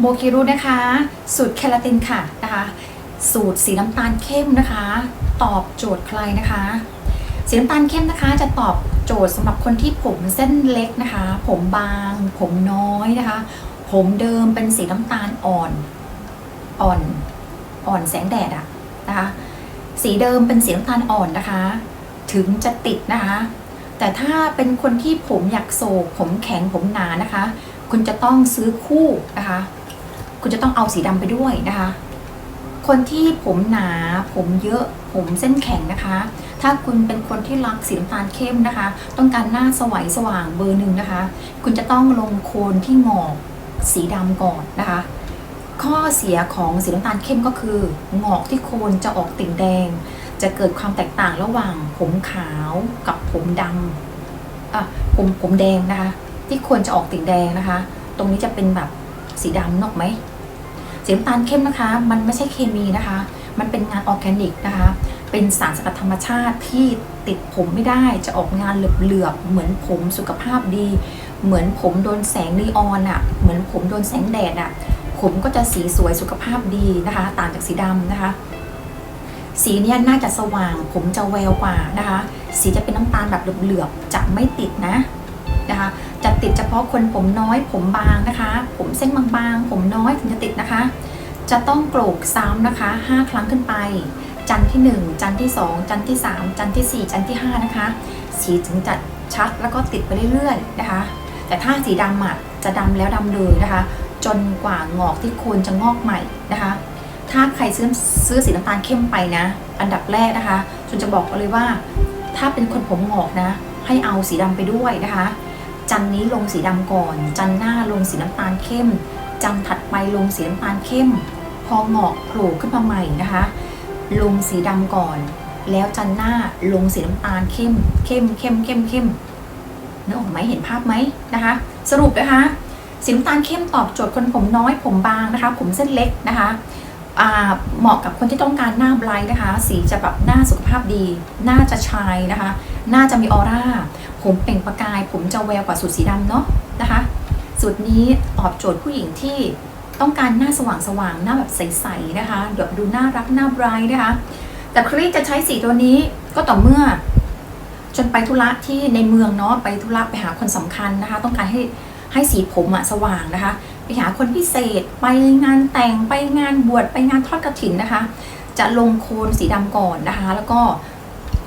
โมกิรุนะคะ สูตรเคลาตินค่ะนะคะ สูตรสีน้ำตาลเข้มนะคะ ตอบโจทย์ใครนะคะ สีน้ำตาลเข้มนะคะ จะตอบโจทย์สำหรับคนที่ผมเส้นเล็กนะคะ ผมบาง ผมน้อยนะคะ ผมเดิมเป็นสีน้ำตาลอ่อนอ่อนอ่อนแสงแดดอะนะคะ สีเดิมเป็นสีน้ำตาลอ่อนนะคะ ถึงจะติดนะคะ แต่ถ้าเป็นคนที่ผมอยากโศกผมแข็งผมหนานะคะ คุณจะต้องซื้อคู่นะคะ คุณจะต้องเอาสีดำไปด้วยนะคะ คนที่ผมหนา ผมเยอะ ผมเส้นแข็งนะคะ ถ้าคุณเป็นคนที่รักสีน้ำตาลเข้มนะคะ ต้องการหน้าสวยสว่างเบอร์หนึ่งนะคะ คุณจะต้องลงโคนที่งอกสีดำก่อนนะคะ ข้อเสียของสีน้ำตาลเข้มก็คือ งอกที่โคนจะออกติ่งแดง จะเกิดความแตกต่างระหว่างผมขาวกับผมดำอะผมผมแดงนะคะ ที่โคนจะออกติ่งแดงนะคะ ตรงนี้จะเป็นแบบสีดำนกไหม สีน้ำตาลเข้มนะคะ มันไม่ใช่เคมีนะคะ มันเป็นงานออร์แกนิกนะคะ เป็นสารสกัดธรรมชาติที่ติดผมไม่ได้จะออกงานเหลือบๆเหมือนผมสุขภาพดี เหมือนผมโดนแสงนีออนอะ่ะ เหมือนผมโดนแสงแดดอะ่ะ ผมก็จะสีสวยสุขภาพดีนะคะ ต่างจากสีดำนะคะ สีเนี้ยน่าจะสว่าง ผมจะแววกว่านะคะ สีจะเป็นน้ำตาลแบบเหลือบๆจะไม่ติดนะ นะคะจะติดเฉพาะคนผมน้อยผมบางนะคะ ผมเส้นบางๆ ผมน้อยถึงจะติดนะคะ จะต้องโกรกซ้ำนะคะ 5 ครั้งขึ้นไป จันทร์ที่ 1 จันทร์ที่ 2 จันทร์ที่ 3 จันทร์ที่ 4 จันทร์ที่ 5 นะคะ สีถึงจะชัดแล้วก็ติดไปเรื่อยๆนะคะ แต่ถ้าสีดำอะจะดำแล้วดำเลยนะคะ จนกว่างอกที่โคนจะงอกใหม่นะคะ ถ้าใครซื้อซื้อสีน้ำตาลเข้มไปนะ อันดับแรกนะคะจนจะบอกเลยว่า ถ้าเป็นคนผมงอกนะ ให้เอาสีดำไปด้วยนะคะ จันนี้ลงสีดำก่อน จันหน้าลงสีน้ำตาลเข้ม จันถัดไปลงสีน้ำตาลเข้ม พอหงอกโผล่ขึ้นมาใหม่นะคะ ลงสีดำก่อน แล้วจันหน้าลงสีน้ำตาลเข้ม เข้มเข้มเข้มเข้มนึกออกไหมเห็นภาพไหมนะคะ สรุปนะคะสีน้ำตาลเข้มตอบโจทย์คนผมน้อยผมบางนะคะ ผมเส้นเล็กนะคะ เหมาะกับคนที่ต้องการหน้าไบรท์นะคะ สีจะแบบหน้าสุขภาพดี หน้าจะชายนะคะ หน้าจะมีออร่า ผมเปล่งประกาย ผมจะแววกว่าสูตรสีดำเนาะนะคะ สูตรนี้ตอบโจทย์ผู้หญิงที่ต้องการหน้าสว่างๆ หน้าแบบใสๆนะคะเดี๋ยวดูน่ารักหน้าไบรท์นะคะ แต่ครีจะใช้สีตัวนี้ก็ต่อเมื่อ จนไปธุระที่ในเมืองเนาะ ไปธุระไปหาคนสำคัญนะคะ ต้องการให้ ให้สีผมอะสว่างนะคะ ไปหาคนพิเศษ ไปงานแต่ง ไปงานบวช ไปงานทอดกระถินนะคะ จะลงโคนสีดำก่อนนะคะ แล้วก็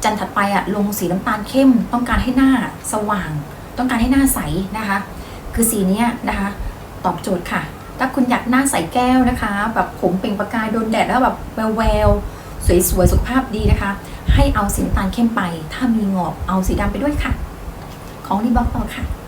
จันทร์ถัดไปอะลงสีน้ำตาลเข้ม ต้องการให้หน้าสว่าง ต้องการให้หน้าใสนะคะ คือสีนี้นะคะ ตอบโจทย์ค่ะ ถ้าคุณอยากหน้าใสแก้วนะคะ แบบผมเปล่งประกายโดนแดดแล้วแบบแววแววๆสวยๆสุขภาพดีนะคะ ให้เอาสีน้ำตาลเข้มไป ถ้ามีงอกเอาสีดำไปด้วยค่ะ ของรีบอกต่อค่ะ